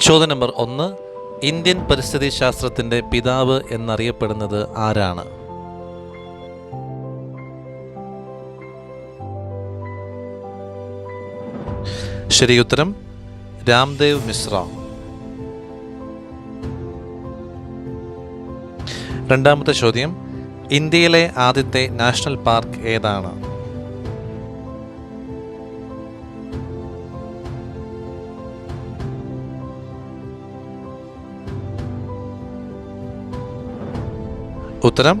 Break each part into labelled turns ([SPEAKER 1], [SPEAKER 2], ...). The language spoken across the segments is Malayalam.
[SPEAKER 1] ചോദ്യം നമ്പർ ഒന്ന് ഇന്ത്യൻ പരിസ്ഥിതി ശാസ്ത്രത്തിന്റെ പിതാവ് എന്നറിയപ്പെടുന്നത് ആരാണ്? ശരിയുത്തരം രാംദേവ് മിശ്ര. രണ്ടാമത്തെ ചോദ്യം ഇന്ത്യയിലെ ആദ്യത്തെ നാഷണൽ പാർക്ക് ഏതാണ്? ഉത്തരം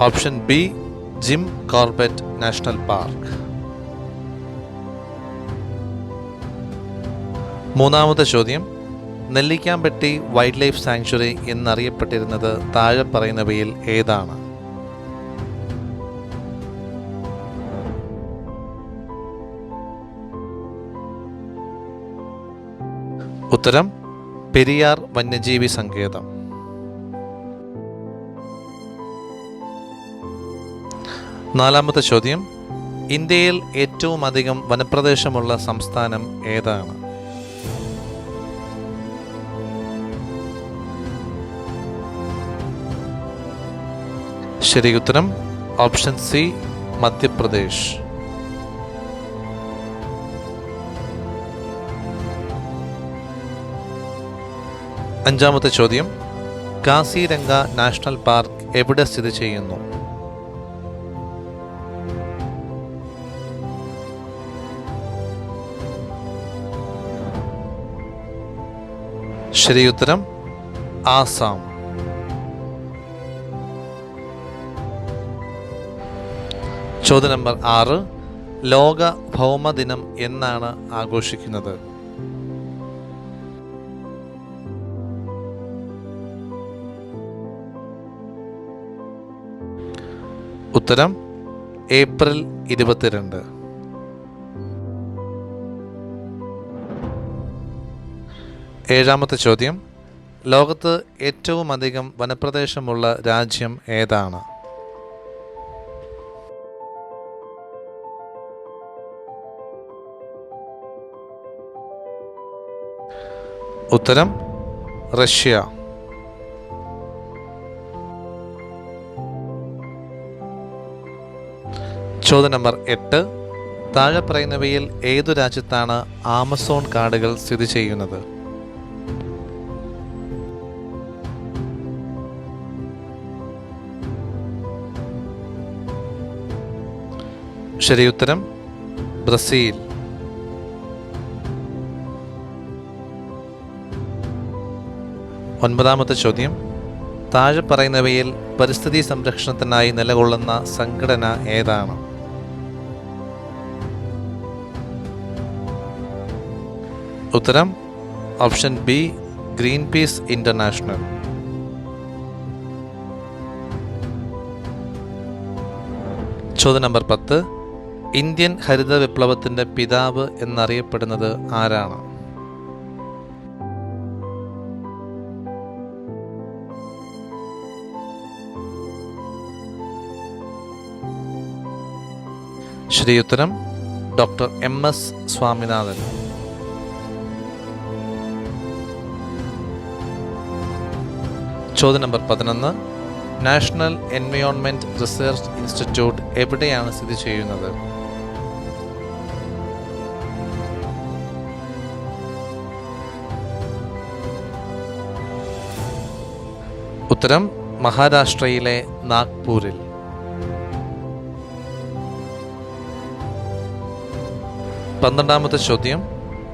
[SPEAKER 1] option B Jim Corbett national park. മൂന്നാമത്തെ ചോദ്യം നെല്ലിക്കാമ്പെട്ടി വൈൽഡ് ലൈഫ് സാങ്ച്വറി എന്നറിയപ്പെട്ടിരുന്നത് താഴെ പറയുന്നവയിൽ ഏതാണ്? ഉത്തരം പെരിയാർ വന്യജീവി സങ്കേതം. നാലാമത്തെ ചോദ്യം ഇന്ത്യയിൽ ഏറ്റവും അധികം വനപ്രദേശമുള്ള സംസ്ഥാനം ഏതാണ്? ശരി ഉത്തരം ഓപ്ഷൻ സി മധ്യപ്രദേശ്. അഞ്ചാമത്തെ ചോദ്യം കാസിരംഗ നാഷണൽ പാർക്ക് എവിടെ സ്ഥിതി ചെയ്യുന്നു? ശരി ഉത്തരം ആസാം. ചോദ്യ നമ്പർ ആറ്. ലോക ഭൗമദിനം എന്നാണ് ആഘോഷിക്കുന്നത്. ഉത്തരം ഏപ്രിൽ ഇരുപത്തിരണ്ട്. ഏഴാമത്തെ ചോദ്യം. ലോകത്ത് ഏറ്റവും അധികം വനപ്രദേശമുള്ള രാജ്യം ഏതാണ്? ഉത്തരം റഷ്യ. ചോദ്യം നമ്പർ എട്ട്. താഴെ പറയുന്നവയിൽ ഏതു രാജ്യത്താണ് ആമസോൺ കാടുകൾ സ്ഥിതി ചെയ്യുന്നത്? ശരി ഉത്തരം ബ്രസീൽ. ഒൻപതാമത്തെ ചോദ്യം. താഴെ പറയുന്നവയിൽ പരിസ്ഥിതി സംരക്ഷണത്തിനായി നിലകൊള്ളുന്ന സംഘടന ഏതാണ്? ഉത്തരം option B green peas international. ചോദ്യം നമ്പർ പത്ത്. ഇന്ത്യൻ ഹരിത വിപ്ലവത്തിന്റെ പിതാവ് എന്നറിയപ്പെടുന്നത് ആരാണ്? ശ്രീയുത്തരം ഡോക്ടർ എം എസ് സ്വാമിനാഥൻ. ചോദ്യം നമ്പർ പതിനൊന്ന്. നാഷണൽ എൻവയോൺമെന്റ് റിസർച്ച് ഇൻസ്റ്റിറ്റ്യൂട്ട് എവിടെയാണ് സ്ഥിതി ചെയ്യുന്നത്? ഉത്തരം മഹാരാഷ്ട്രയിലെ നാഗ്പൂരിൽ. പന്ത്രണ്ടാമത്തെ ചോദ്യം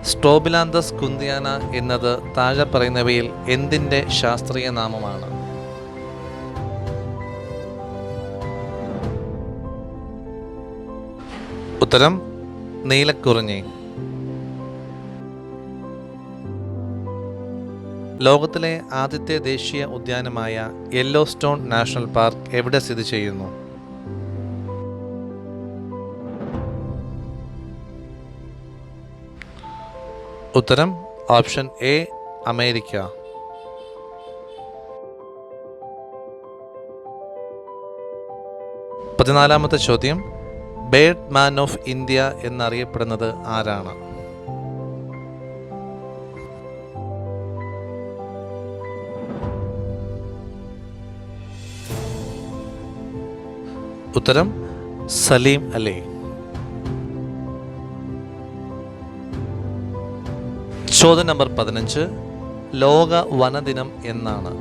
[SPEAKER 1] സ്ട്രോബിലാന്തസ് കുന്തിയാന എന്നത് താഴെ പറയുന്നവയിൽ എന്തിന്റെ ശാസ്ത്രീയ നാമമാണ്? ഉത്തരം നീലക്കുറിഞ്ഞി ലോകത്തിലെ ആദ്യത്തെ ദേശീയ ഉദ്യാനമായ യെല്ലോ സ്റ്റോൺ നാഷണൽ പാർക്ക് എവിടെ സ്ഥിതി ചെയ്യുന്നു? ഉത്തരം ഓപ്ഷൻ എ അമേരിക്ക. പതിനാലാമത്തെ ചോദ്യം ബേഡ് മാൻ ഓഫ് ഇന്ത്യ എന്നറിയപ്പെടുന്നത് ആരാണ്? ഉത്തരം സലീം അലി. ചോദ്യം നമ്പർ പതിനഞ്ച് ലോക വനദിനം എന്നാണ്.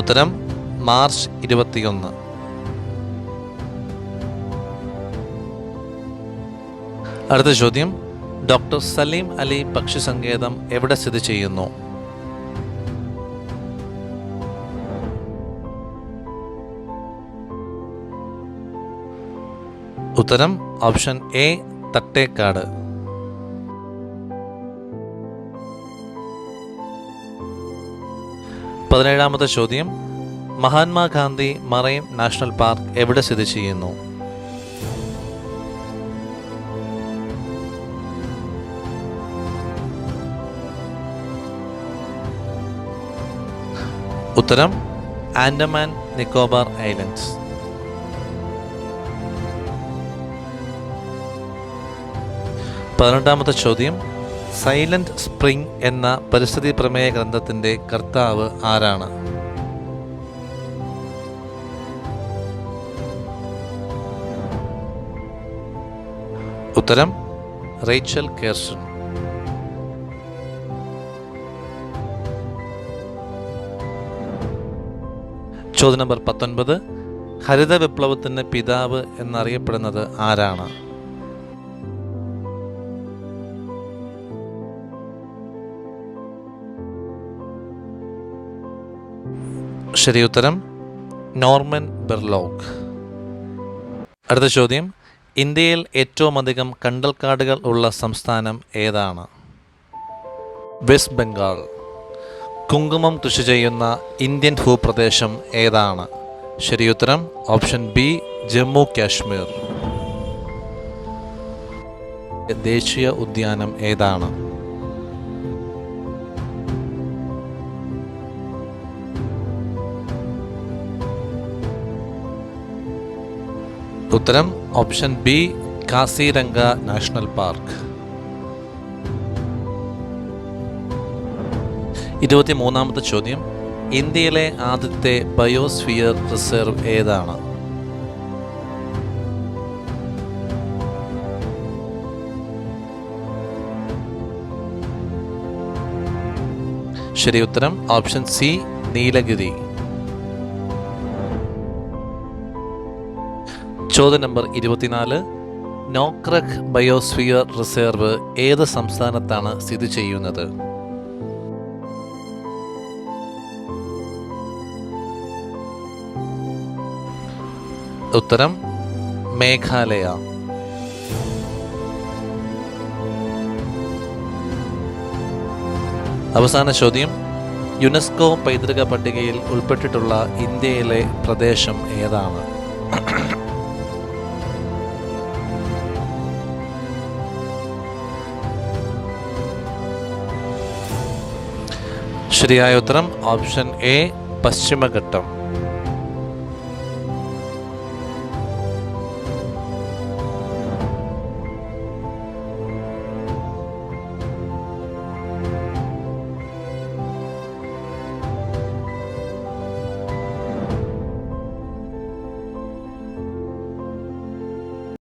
[SPEAKER 1] ഉത്തരം മാർച്ച് ഇരുപത്തിയൊന്ന്. അടുത്ത ചോദ്യം. ഡോക്ടർ സലീം അലി പക്ഷി സങ്കേതം എവിടെ സ്ഥിതി ചെയ്യുന്നു? ഉത്തരം ഓപ്ഷൻ എ തട്ടേക്കാട്. പതിനേഴാമത്തെ ചോദ്യം. മഹാത്മാഗാന്ധി മറൈൻ നാഷണൽ പാർക്ക് എവിടെ സ്ഥിതി ചെയ്യുന്നു? ഉത്തരം ആൻഡമാൻ നിക്കോബാർ ഐലൻഡ്സ്. പതിനെട്ടാമത്തെ ചോദ്യം സൈലന്റ് സ്പ്രിംഗ് എന്ന പരിസ്ഥിതി പ്രമേയ ഗ്രന്ഥത്തിന്റെ കർത്താവ് ആരാണ്? ഉത്തരം റേച്ചൽ കേർസൺ ചോദ്യം നമ്പർ പത്തൊൻപത്. ഹരിത വിപ്ലവത്തിന്റെ പിതാവ് എന്നറിയപ്പെടുന്നത് ആരാണ്? ശരി ഉത്തരം. Norman Borlaug. അടുത്ത ചോദ്യം. ഇന്ത്യയിൽ ഏറ്റവും അധികം കണ്ടൽക്കാടുകൾ ഉള്ള സംസ്ഥാനം ഏതാണ്? വെസ്റ്റ് ബംഗാൾ. കുങ്കുമം കൃഷി ചെയ്യുന്ന ഇന്ത്യൻ ഭൂപ്രദേശം ഏതാണ്? ശരിയുത്തരം ഓപ്ഷൻ ബി ജമ്മു കാശ്മീർ. ദേശീയ ഉദ്യാനം ഏതാണ്? ഉത്തരം option B Kaziranga national park. ഇരുപത്തി മൂന്നാമത്തെ ചോദ്യം. ഇന്ത്യയിലെ ആദ്യത്തെ ബയോസ്ഫിയർ റിസർവ് ഏതാണ്? ശരി ഉത്തരം ഓപ്ഷൻ സി നീലഗിരി. ചോദ്യം നമ്പർ ഇരുപത്തിനാല്. നോക്രഖ് ബയോസ്ഫിയർ റിസർവ് ഏത് സംസ്ഥാനത്താണ് സ്ഥിതി ചെയ്യുന്നത്? ഉത്തരം മേഘാലയ. അവസാന ചോദ്യം. യുനെസ്കോ പൈതൃക പട്ടികയിൽ ഉൾപ്പെട്ടിട്ടുള്ള ഇന്ത്യയിലെ പ്രദേശം ഏതാണ്? ശരിയായ ഉത്തരം ഓപ്ഷൻ എ പശ്ചിമഘട്ടം.